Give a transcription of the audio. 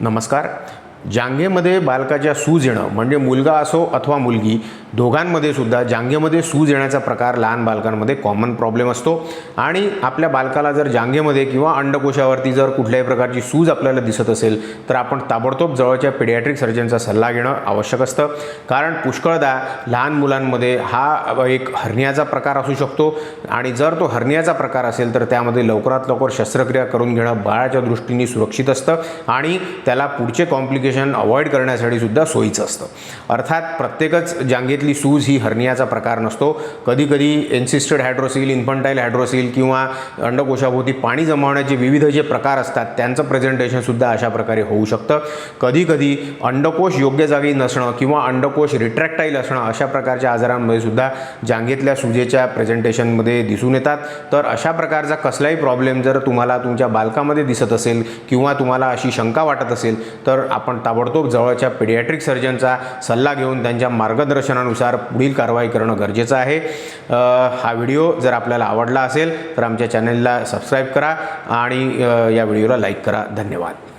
नमस्कार. जांघेमध्ये बालकाच्या सूज येणं म्हणजे मुलगा असो अथवा मुलगी दोघांमध्ये सुद्धा जांघेमध्ये सूज येण्याचा प्रकार लहान बालकांमध्ये कॉमन प्रॉब्लेम असतो. आणि आपल्या बालकाला जर जांघेमध्ये किंवा अंडकोशावरती जर कुठल्याही प्रकारची सूज आपल्याला दिसत असेल तर आपण ताबडतोब जवळच्या पेडियाट्रिक सर्जनचा सल्ला घेणं आवश्यक असतं. कारण पुष्कळदा लहान मुलांमध्ये हा एक हर्नियाचा प्रकार असू शकतो. आणि जर तो हर्नियाचा प्रकार असेल तर त्यामध्ये लवकरात लवकर शस्त्रक्रिया करून घेणं बाळाच्या दृष्टीने सुरक्षित असतं. आणि त्याला पुढचे कॉम्प्लिकेशन अवॉइड करण्यासाठी सुद्धा सोयीचं असतं. अर्थात प्रत्येकच जांघेतली सूज ही हर्नियाचा प्रकार नसतो. कधीकधी एन्सिस्टेड हायड्रोसिल इन्फंटाईल हायड्रोसिल किंवा अंडकोशाभोवती पाणी जमावण्याचे विविध जे प्रकार असतात त्यांचं प्रेझेंटेशनसुद्धा अशा प्रकारे होऊ शकतं. कधीकधी अंडकोश योग्य जागी नसणं किंवा अंडकोश रिट्रॅक्टाईल असणं अशा प्रकारच्या आजारांमध्ये सुद्धा जांघेतल्या सुजेच्या प्रेझेंटेशनमध्ये दिसून येतात. तर अशा प्रकारचा कसलाही प्रॉब्लेम जर तुम्हाला तुमच्या बालकामध्ये दिसत असेल किंवा तुम्हाला अशी शंका वाटत असेल तर आपण ताबडतोब जवळच्या पिडियाट्रिक सर्जनचा सल्ला घेऊन त्यांच्या मार्गदर्शनानुसार पुढील कारवाई करणं गरजेचं आहे. हा व्हिडिओ जर आपल्याला आवडला असेल तर आमच्या चॅनलला सबस्क्राईब करा आणि या व्हिडिओला लाईक करा. धन्यवाद.